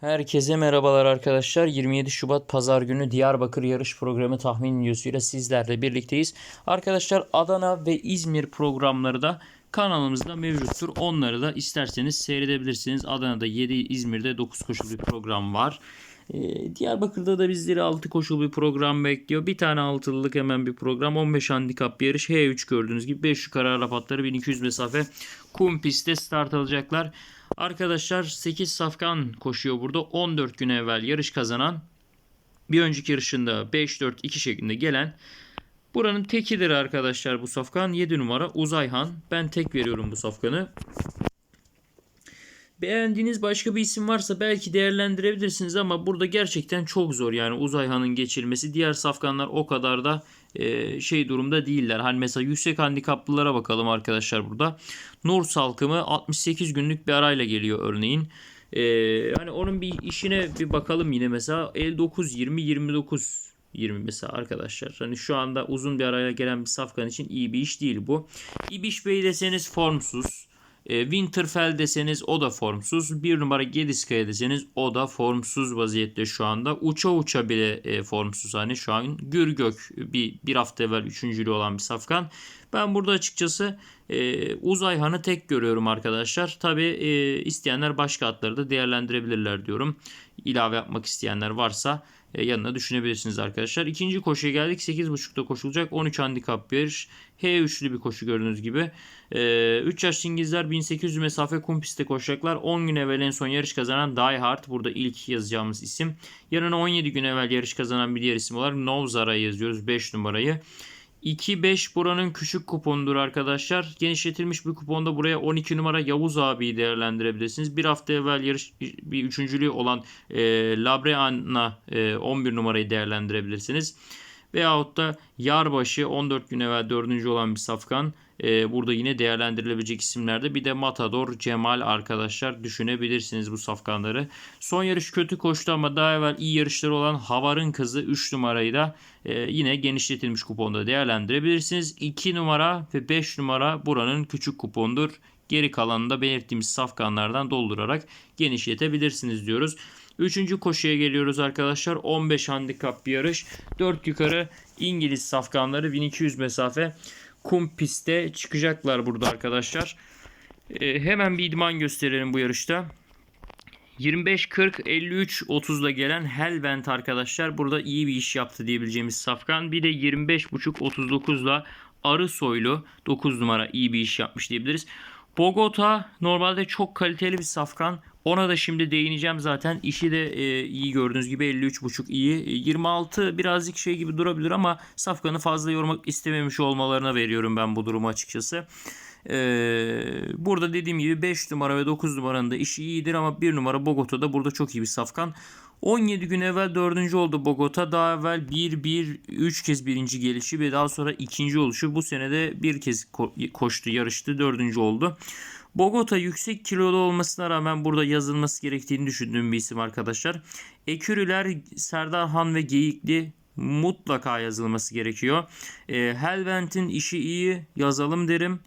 Herkese merhabalar arkadaşlar. 27 Şubat Pazar günü Diyarbakır yarış programı tahmin videosuyla sizlerle birlikteyiz. Arkadaşlar Adana ve İzmir programları da kanalımızda mevcuttur. Onları da isterseniz seyredebilirsiniz. Adana'da 7, İzmir'de 9 koşulu bir program var. Ee, Diyarbakır'da da bizleri 6 koşulu bir program bekliyor. Bir tane altılılık hemen bir program. 15 handikap yarış. H3 gördüğünüz gibi 5 yukarı Arap atları 1200 mesafe kum pistte start alacaklar. Arkadaşlar 8 safkan koşuyor burada. 14 gün evvel yarış kazanan bir önceki yarışında 5-4-2 şeklinde gelen buranın tekidir arkadaşlar bu safkan. 7 numara Uzayhan. Ben tek veriyorum bu safkanı. Beğendiğiniz başka bir isim varsa belki değerlendirebilirsiniz ama burada gerçekten çok zor yani Uzayhan'ın geçilmesi. Diğer safkanlar o kadar da e, şey durumda değiller. Hani mesela yüksek handikaplılara bakalım arkadaşlar burada. Nur Salkımı 68 günlük bir arayla geliyor örneğin. E, hani onun bir işine bir bakalım yine mesela 59 20 29 20 mesela arkadaşlar. Hani şu anda uzun bir araya gelen bir safkan için iyi bir iş değil bu. İbiş Bey deseniz formsuz. E, Winterfell deseniz o da formsuz. Bir numara Gediskaya deseniz o da formsuz vaziyette şu anda. Uça uça bile e, formsuz hani şu an. Gürgök bir, bir hafta evvel üçüncülü olan bir safkan. Ben burada açıkçası e, Uzayhan'ı tek görüyorum arkadaşlar. Tabi e, isteyenler başka atları da değerlendirebilirler diyorum. İlave yapmak isteyenler varsa yanına düşünebilirsiniz arkadaşlar. İkinci koşuya geldik. 8.30'da koşulacak. 13 handikap bir yarış. H3'lü bir koşu gördüğünüz gibi. E, 3 yaşlı İngilizler 1800 mesafe kum pistte koşacaklar. 10 gün evvel en son yarış kazanan Die Hard. Burada ilk yazacağımız isim. Yanına 17 gün evvel yarış kazanan bir diğer isim olarak Novzara'yı yazıyoruz. 5 numarayı. 2-5 buranın küçük kuponudur arkadaşlar. Genişletilmiş bir kuponda buraya 12 numara Yavuz abiyi değerlendirebilirsiniz. Bir hafta evvel yarış bir üçüncülüğü olan e, Labreana e, 11 numarayı değerlendirebilirsiniz. Veyahut da Yarbaşı 14 gün evvel 4. olan bir safkan. E, burada yine değerlendirilebilecek isimlerde. Bir de Matador Cemal arkadaşlar düşünebilirsiniz bu safkanları. Son yarış kötü koştu ama daha evvel iyi yarışları olan Havar'ın kızı 3 numarayı da e, yine genişletilmiş kuponda değerlendirebilirsiniz. 2 numara ve 5 numara buranın küçük kupondur. Geri kalanını da belirttiğimiz safkanlardan doldurarak genişletebilirsiniz diyoruz. Üçüncü koşuya geliyoruz arkadaşlar. 15 handikap bir yarış. 4 yukarı İngiliz safkanları 1200 mesafe kum pistte çıkacaklar burada arkadaşlar. Ee, hemen bir idman gösterelim bu yarışta. 25 40 53 30'da gelen Helvent arkadaşlar burada iyi bir iş yaptı diyebileceğimiz safkan. Bir de 25 buçuk 39'la Arı Soylu 9 numara iyi bir iş yapmış diyebiliriz. Bogota normalde çok kaliteli bir safkan. Ona da şimdi değineceğim zaten. İşi de e, iyi gördüğünüz gibi 53.5 iyi. E, 26 birazcık şey gibi durabilir ama Safkan'ı fazla yormak istememiş olmalarına veriyorum ben bu durumu açıkçası. Ee, burada dediğim gibi 5 numara ve 9 numaranın da işi iyidir ama 1 numara Bogota'da burada çok iyi bir safkan. 17 gün evvel 4. oldu Bogota. Daha evvel 1-1 3 kez birinci gelişi ve daha sonra ikinci oluşu. Bu senede bir kez ko- koştu, yarıştı, 4. oldu. Bogota yüksek kilolu olmasına rağmen burada yazılması gerektiğini düşündüğüm bir isim arkadaşlar. Ekürüler Serdar Han ve Geyikli mutlaka yazılması gerekiyor. E, Helvent'in işi iyi yazalım derim.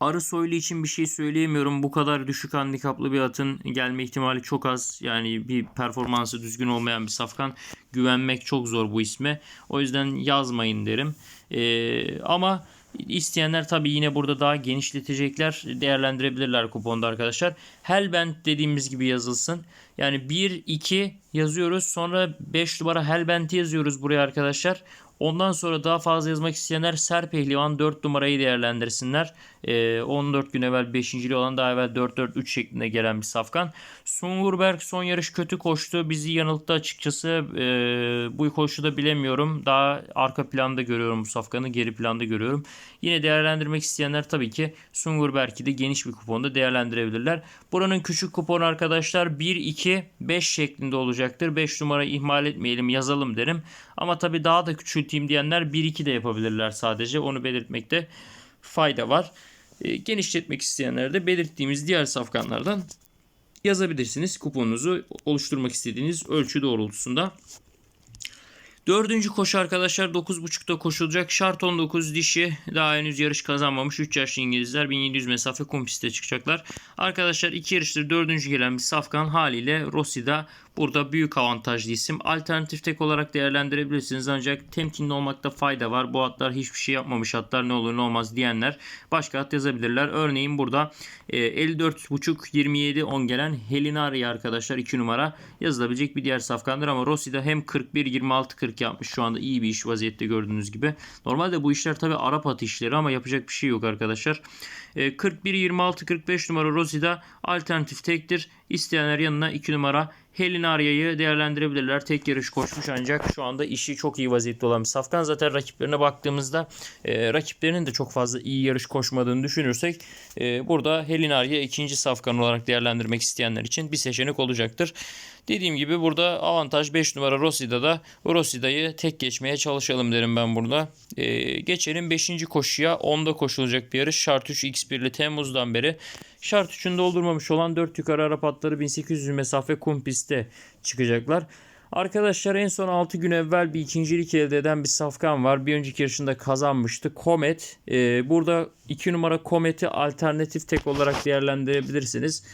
Arı Soylu için bir şey söyleyemiyorum. Bu kadar düşük handikaplı bir atın gelme ihtimali çok az. Yani bir performansı düzgün olmayan bir safkan. Güvenmek çok zor bu isme. O yüzden yazmayın derim. Ee, ama isteyenler tabii yine burada daha genişletecekler. Değerlendirebilirler kuponda arkadaşlar. Hellbent dediğimiz gibi yazılsın. Yani 1, 2 yazıyoruz. Sonra 5 numara Hellbent'i yazıyoruz buraya arkadaşlar. Ondan sonra daha fazla yazmak isteyenler Serpehlivan 4 numarayı değerlendirsinler. Ee, 14 gün evvel 5. olan daha evvel 4-4-3 şeklinde gelen bir safkan. Sungurberg son yarış kötü koştu. Bizi yanılttı açıkçası. Ee, bu koşuda bilemiyorum. Daha arka planda görüyorum bu safkanı. Geri planda görüyorum. Yine değerlendirmek isteyenler tabii ki Sungurberg'i de geniş bir kuponda değerlendirebilirler. Buranın küçük kuponu arkadaşlar 1-2-5 şeklinde olacaktır. 5 numara ihmal etmeyelim yazalım derim. Ama tabii daha da küçülteyim diyenler 1-2 de yapabilirler sadece. Onu belirtmekte fayda var. E, genişletmek isteyenler de belirttiğimiz diğer safkanlardan yazabilirsiniz. Kuponunuzu oluşturmak istediğiniz ölçü doğrultusunda. Dördüncü koşu arkadaşlar 9.30'da koşulacak. Şart 19 dişi daha henüz yarış kazanmamış. 3 yaşlı İngilizler 1700 mesafe kum pistte çıkacaklar. Arkadaşlar iki yarıştır dördüncü gelen bir safkan haliyle Rossi'da burada büyük avantajlı isim. Alternatif tek olarak değerlendirebilirsiniz ancak temkinli olmakta fayda var. Bu atlar hiçbir şey yapmamış atlar ne olur ne olmaz diyenler başka at yazabilirler. Örneğin burada e, 54.5 27 10 gelen Helinari arkadaşlar 2 numara yazılabilecek bir diğer safkandır ama Rossi'de hem 41 26 40 yapmış şu anda iyi bir iş vaziyette gördüğünüz gibi. Normalde bu işler tabi Arap atı işleri ama yapacak bir şey yok arkadaşlar. E, 41 26 45 numara Rossi'de alternatif tektir. İsteyenler yanına 2 numara Helinaria'yı değerlendirebilirler. Tek yarış koşmuş ancak şu anda işi çok iyi vaziyette olan bir safkan. Zaten rakiplerine baktığımızda e, rakiplerinin de çok fazla iyi yarış koşmadığını düşünürsek e, burada Helinaria ikinci safkan olarak değerlendirmek isteyenler için bir seçenek olacaktır. Dediğim gibi burada avantaj 5 numara Rossi'da da Rossi'dayı tek geçmeye çalışalım derim ben burada. E, geçelim 5. koşuya. 10'da koşulacak bir yarış. Şart 3 X1'li Temmuz'dan beri. Şart 3'ün doldurmamış olan 4 yukarı Arap atları 1800 mesafe kum pistte çıkacaklar. Arkadaşlar en son 6 gün evvel bir ikincilik elde eden bir safkan var. Bir önceki yarışında kazanmıştı. Komet. Ee, burada 2 numara Komet'i alternatif tek olarak değerlendirebilirsiniz.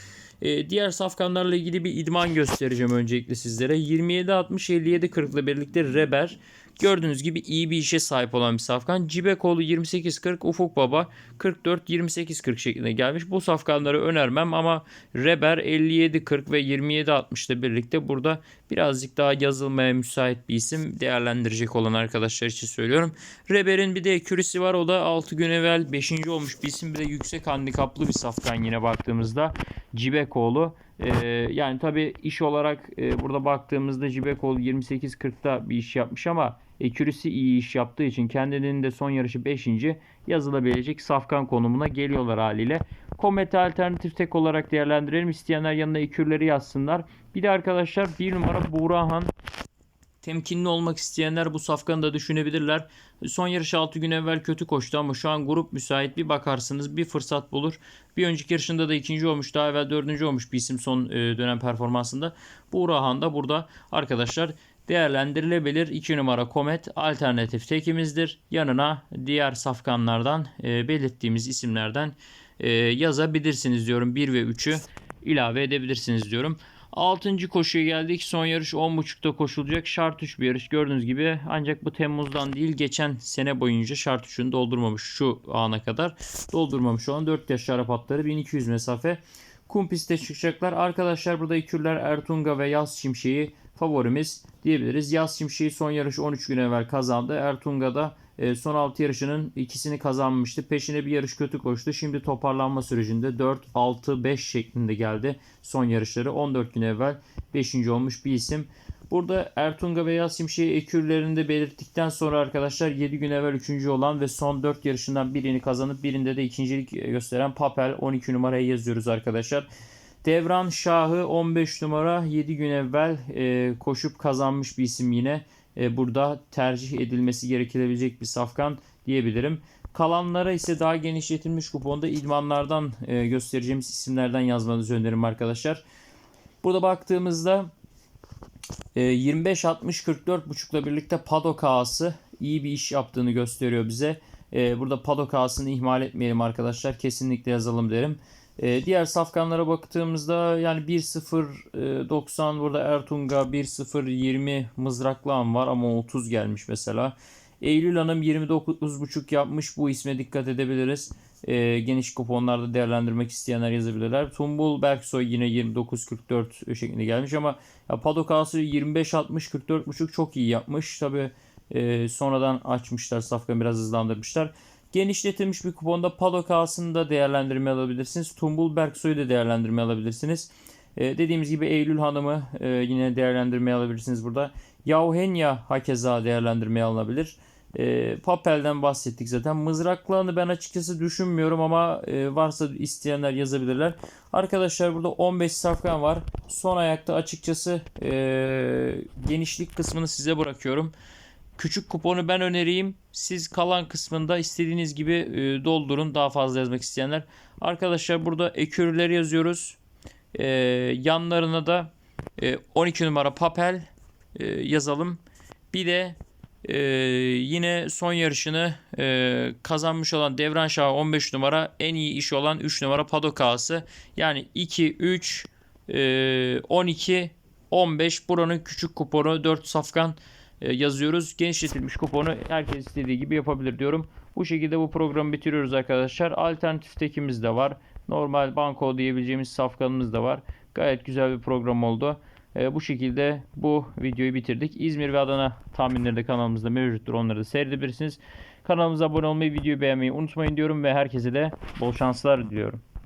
Ee, diğer safkanlarla ilgili bir idman göstereceğim öncelikle sizlere. 27-60-57-40 ile birlikte Reber. Gördüğünüz gibi iyi bir işe sahip olan bir safkan. Cibekoğlu 28-40, Ufuk Baba 44-28-40 şeklinde gelmiş. Bu safkanları önermem ama Reber 57-40 ve 27-60 ile birlikte burada birazcık daha yazılmaya müsait bir isim değerlendirecek olan arkadaşlar için söylüyorum. Reber'in bir de ekürisi var. O da 6 gün evvel 5. olmuş bir isim. Bir de yüksek handikaplı bir safkan yine baktığımızda. Cibekoğlu. Ee, yani tabi iş olarak e, burada baktığımızda Cibekoğlu 28-40'da bir iş yapmış ama Ekürisi iyi iş yaptığı için kendinin de son yarışı 5. yazılabilecek safkan konumuna geliyorlar haliyle. Komet'i alternatif tek olarak değerlendirelim. İsteyenler yanına ekürleri yazsınlar. Bir de arkadaşlar bir numara Buğrahan Temkinli olmak isteyenler bu safkanı da düşünebilirler. Son yarış 6 gün evvel kötü koştu ama şu an grup müsait bir bakarsınız bir fırsat bulur. Bir önceki yarışında da ikinci olmuş daha evvel dördüncü olmuş bir isim son e, dönem performansında. Buğrahan da burada arkadaşlar değerlendirilebilir. 2 numara Komet alternatif tekimizdir. Yanına diğer safkanlardan e, belirttiğimiz isimlerden e, yazabilirsiniz diyorum. 1 ve 3'ü ilave edebilirsiniz diyorum. 6. koşuya geldik. Son yarış 10.30'da koşulacak. Şart 3 bir yarış. Gördüğünüz gibi ancak bu Temmuz'dan değil geçen sene boyunca şart 3'ünü doldurmamış şu ana kadar. Doldurmamış olan 4 yaş Arap atları 1200 mesafe. Kum pistte çıkacaklar. Arkadaşlar burada ikürler Ertunga ve Yaz Şimşek'i favorimiz diyebiliriz. Yaz Şimşek'i son yarışı 13 gün evvel kazandı. Ertunga da e, son 6 yarışının ikisini kazanmıştı. Peşine bir yarış kötü koştu. Şimdi toparlanma sürecinde 4, 6, 5 şeklinde geldi son yarışları. 14 gün evvel 5. olmuş bir isim. Burada Ertunga veya Simşehir ekürlerinde belirttikten sonra arkadaşlar 7 gün evvel 3. olan ve son 4 yarışından birini kazanıp birinde de ikincilik gösteren Papel 12 numaraya yazıyoruz arkadaşlar. Devran Şahı 15 numara 7 gün evvel e, koşup kazanmış bir isim yine. E, burada tercih edilmesi gerekilebilecek bir safkan diyebilirim. Kalanlara ise daha genişletilmiş kuponda idmanlardan e, göstereceğimiz isimlerden yazmanızı öneririm arkadaşlar. Burada baktığımızda e, 25-60-44.5 ile birlikte Padok ağası iyi bir iş yaptığını gösteriyor bize. E, burada Padok ağasını ihmal etmeyelim arkadaşlar. Kesinlikle yazalım derim. E, diğer safkanlara baktığımızda yani 1-0-90 burada Ertunga 1-0-20 mızraklan var ama 30 gelmiş mesela. Eylül Hanım 29.5 yapmış. Bu isme dikkat edebiliriz. E, geniş kuponlarda değerlendirmek isteyenler yazabilirler. Tumbul Berksoy yine 29.44 şeklinde gelmiş ama ya Padokası 25.60-44.5 çok iyi yapmış. Tabi e, sonradan açmışlar. Safkanı biraz hızlandırmışlar. Genişletilmiş bir kuponda Padok da değerlendirme alabilirsiniz. Tumbul Berksoy'u da değerlendirme alabilirsiniz. Ee, dediğimiz gibi Eylül Hanım'ı e, yine değerlendirmeye alabilirsiniz burada. Yauhenya hakeza değerlendirmeye alınabilir. E, Papel'den bahsettik zaten. Mızraklarını ben açıkçası düşünmüyorum ama e, varsa isteyenler yazabilirler. Arkadaşlar burada 15 safkan var. Son ayakta açıkçası e, genişlik kısmını size bırakıyorum. Küçük kuponu ben önereyim. Siz kalan kısmında istediğiniz gibi e, doldurun. Daha fazla yazmak isteyenler. Arkadaşlar burada ekürleri yazıyoruz. E, yanlarına da e, 12 numara papel e, yazalım. Bir de e, yine son yarışını e, kazanmış olan Devran Şah 15 numara en iyi işi olan 3 numara Padok ağası. Yani 2, 3, e, 12, 15 buranın küçük kuponu 4 safkan e, yazıyoruz. Genişletilmiş kuponu herkes istediği gibi yapabilir diyorum. Bu şekilde bu programı bitiriyoruz arkadaşlar. Alternatif tekimiz de var. Normal banko diyebileceğimiz safkanımız da var. Gayet güzel bir program oldu. E, bu şekilde bu videoyu bitirdik. İzmir ve Adana tahminleri de kanalımızda mevcuttur. Onları da seyredebilirsiniz. Kanalımıza abone olmayı, videoyu beğenmeyi unutmayın diyorum ve herkese de bol şanslar diliyorum.